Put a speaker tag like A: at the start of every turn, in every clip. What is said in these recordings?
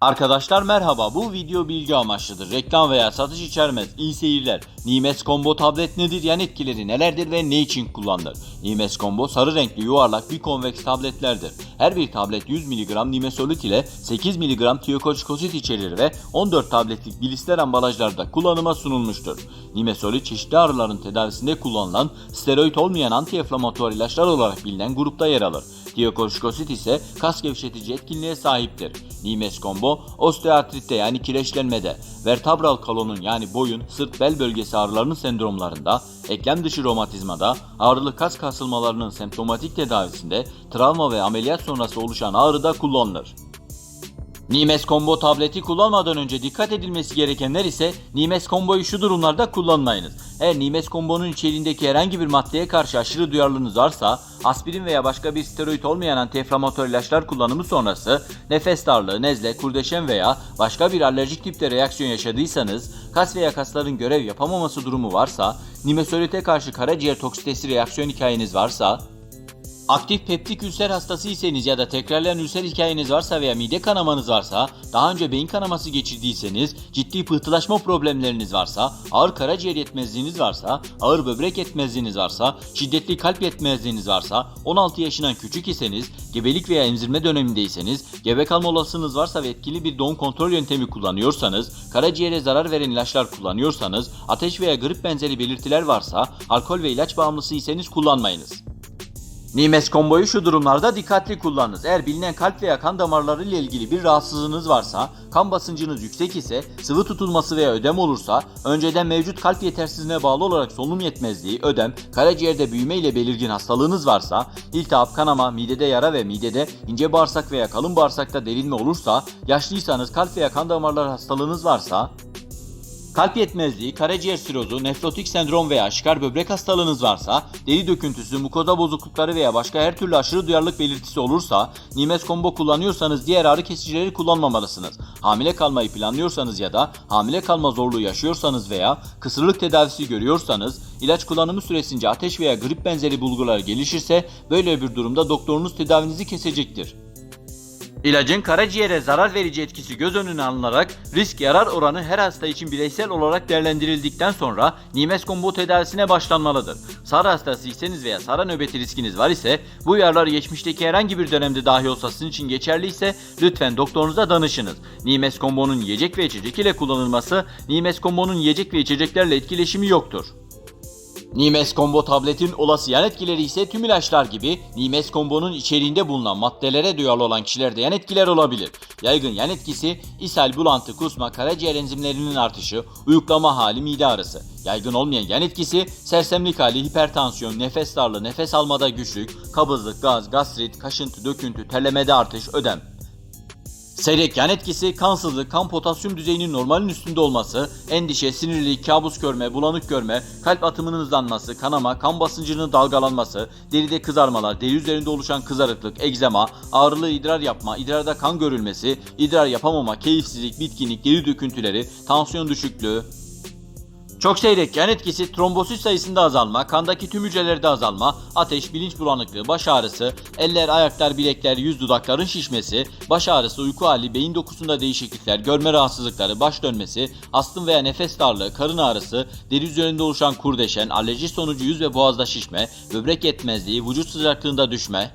A: Arkadaşlar merhaba bu video bilgi amaçlıdır. Reklam veya satış içermez. İyi seyirler. Nimes Combo tablet nedir? Yan etkileri nelerdir ve ne için kullanılır? Nimes Combo sarı renkli yuvarlak bir konveks tabletlerdir. Her bir tablet 100 mg nimesolit ile 8 mg tiyokoçikosit içerir ve 14 tabletlik bilisler ambalajlarda kullanıma sunulmuştur. Nimesolit çeşitli ağrıların tedavisinde kullanılan steroid olmayan antiinflamatuar ilaçlar olarak bilinen grupta yer alır. Tiyokoşikosit ise kas gevşetici etkinliğe sahiptir. Nimes Combo, osteoartritte yani kireçlenmede, vertebral kolonun yani boyun, sırt, bel bölgesi ağrılarının sendromlarında, eklem dışı romatizmada, ağrılı kas kasılmalarının semptomatik tedavisinde, travma ve ameliyat sonrası oluşan ağrıda kullanılır. Nimes Combo tableti kullanmadan önce dikkat edilmesi gerekenler ise Nimes Combo'yu şu durumlarda kullanmayınız. Eğer Nimes Combo'nun içeriğindeki herhangi bir maddeye karşı aşırı duyarlılığınız varsa, aspirin veya başka bir steroid olmayan antiinflamatuar ilaçlar kullanımı sonrası nefes darlığı, nezle, kurdeşen veya başka bir alerjik tipte reaksiyon yaşadıysanız, kas veya kasların görev yapamaması durumu varsa, nimesolite karşı karaciğer toksitesi reaksiyon hikayeniz varsa, Aktif peptik ülser hastasıysanız ya da tekrarlayan ülser hikayeniz varsa veya mide kanamanız varsa, daha önce beyin kanaması geçirdiyseniz, ciddi pıhtılaşma problemleriniz varsa, ağır karaciğer yetmezliğiniz varsa, ağır böbrek yetmezliğiniz varsa, şiddetli kalp yetmezliğiniz varsa, 16 yaşından küçük iseniz, gebelik veya emzirme dönemindeyseniz, gebe kalma olasılığınız varsa ve etkili bir doğum kontrol yöntemi kullanıyorsanız, karaciğere zarar veren ilaçlar kullanıyorsanız, ateş veya grip benzeri belirtiler varsa, alkol ve ilaç bağımlısıysanız kullanmayınız. Nimes Combo'yu şu durumlarda dikkatli kullanınız. Eğer bilinen kalp veya kan damarları ile ilgili bir rahatsızlığınız varsa, kan basıncınız yüksek ise, sıvı tutulması veya ödem olursa, önceden mevcut kalp yetersizliğine bağlı olarak solunum yetmezliği, ödem, karaciğerde büyüme ile belirgin hastalığınız varsa, iltihap, kanama, midede yara ve midede ince bağırsak veya kalın bağırsakta delinme olursa, yaşlıysanız kalp veya kan damarları hastalığınız varsa, Kalp yetmezliği, karaciğer sirozu, nefrotik sendrom veya şikar böbrek hastalığınız varsa, deri döküntüsü, mukoza bozuklukları veya başka her türlü aşırı duyarlılık belirtisi olursa, Nimes Combo kullanıyorsanız diğer ağrı kesicileri kullanmamalısınız. Hamile kalmayı planlıyorsanız ya da hamile kalma zorluğu yaşıyorsanız veya kısırlık tedavisi görüyorsanız, ilaç kullanımı süresince ateş veya grip benzeri bulgular gelişirse böyle bir durumda doktorunuz tedavinizi kesecektir. İlacın karaciğere zarar verici etkisi göz önüne alınarak risk yarar oranı her hasta için bireysel olarak değerlendirildikten sonra Nimes Combo tedavisine başlanmalıdır. Sarı hastasıysanız veya sarı nöbeti riskiniz var ise bu uyarılar geçmişteki herhangi bir dönemde dahi olsa sizin için geçerli ise lütfen doktorunuza danışınız. Nimes Combo'nun yiyecek ve içecek ile kullanılması Nimes Combo'nun yiyecek ve içeceklerle etkileşimi yoktur. Nimes Combo tabletin olası yan etkileri ise tüm ilaçlar gibi Nimes Combo'nun içeriğinde bulunan maddelere duyarlı olan kişilerde yan etkiler olabilir. Yaygın yan etkisi ishal, bulantı, kusma, karaciğer enzimlerinin artışı, uyuklama hali, mide ağrısı. Yaygın olmayan yan etkisi sersemlik hali, hipertansiyon, nefes darlığı, nefes almada güçlük, kabızlık, gaz, gastrit, kaşıntı, döküntü, terlemede artış, ödem. Seyrek yan etkisi kansızlık, kan potasyum düzeyinin normalin üstünde olması, endişe, sinirlilik, kabus görme, bulanık görme, kalp atımının hızlanması, kanama, kan basıncının dalgalanması, deride kızarmalar, deri üzerinde oluşan kızarıklık, egzema, ağrılı idrar yapma, idrarda kan görülmesi, idrar yapamama, keyifsizlik, bitkinlik, deri döküntüleri, tansiyon düşüklüğü, çok seyrek yan etkisi trombosit sayısında azalma, kandaki tüm hücrelerde azalma, ateş, bilinç bulanıklığı, baş ağrısı, eller, ayaklar, bilekler, yüz dudakların şişmesi, baş ağrısı, uyku hali, beyin dokusunda değişiklikler, görme rahatsızlıkları, baş dönmesi, astım veya nefes darlığı, karın ağrısı, deri üzerinde oluşan kurdeşen, alerji sonucu yüz ve boğazda şişme, böbrek yetmezliği, vücut sıcaklığında düşme,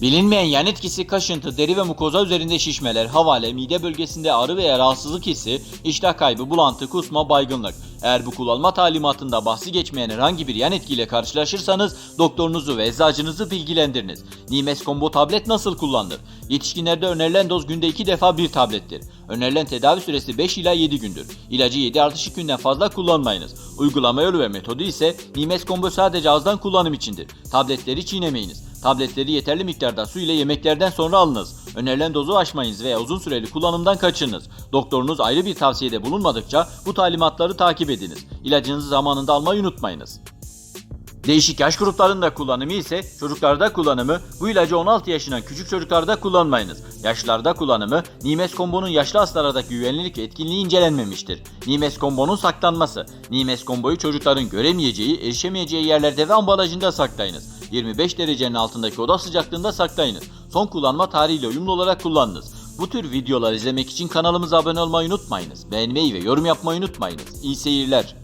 A: Bilinmeyen yan etkisi kaşıntı, deri ve mukoza üzerinde şişmeler, havale, mide bölgesinde ağrı veya rahatsızlık hissi, iştah kaybı, bulantı, kusma, baygınlık. Eğer bu kullanma talimatında bahsi geçmeyen herhangi bir yan etkiyle karşılaşırsanız doktorunuzu ve eczacınızı bilgilendiriniz. Nimes Combo tablet nasıl kullanılır? Yetişkinlerde önerilen doz günde 2 defa bir tablettir. Önerilen tedavi süresi 5 ila 7 gündür. İlacı 7 ardışık günden fazla kullanmayınız. Uygulama yolu ve metodu ise Nimes Combo sadece ağızdan kullanım içindir. Tabletleri çiğnemeyiniz. Tabletleri yeterli miktarda su ile yemeklerden sonra alınız. Önerilen dozu aşmayınız veya uzun süreli kullanımdan kaçınız. Doktorunuz ayrı bir tavsiyede bulunmadıkça bu talimatları takip ediniz. İlacınızı zamanında almayı unutmayınız. Değişik yaş gruplarında kullanımı ise çocuklarda kullanımı bu ilacı 16 yaşından küçük çocuklarda kullanmayınız. Yaşlılarda kullanımı Nimes Combo'nun yaşlı hastalardaki güvenlilik ve etkinliği incelenmemiştir. Nimes Combo'nun saklanması. Nimes Combo'yu çocukların göremeyeceği, erişemeyeceği yerlerde ve ambalajında saklayınız. 25 derecenin altındaki oda sıcaklığında saklayınız. Son kullanma tarihiyle uyumlu olarak kullanınız. Bu tür videolar izlemek için kanalımıza abone olmayı unutmayınız. Beğenmeyi ve yorum yapmayı unutmayınız. İyi seyirler.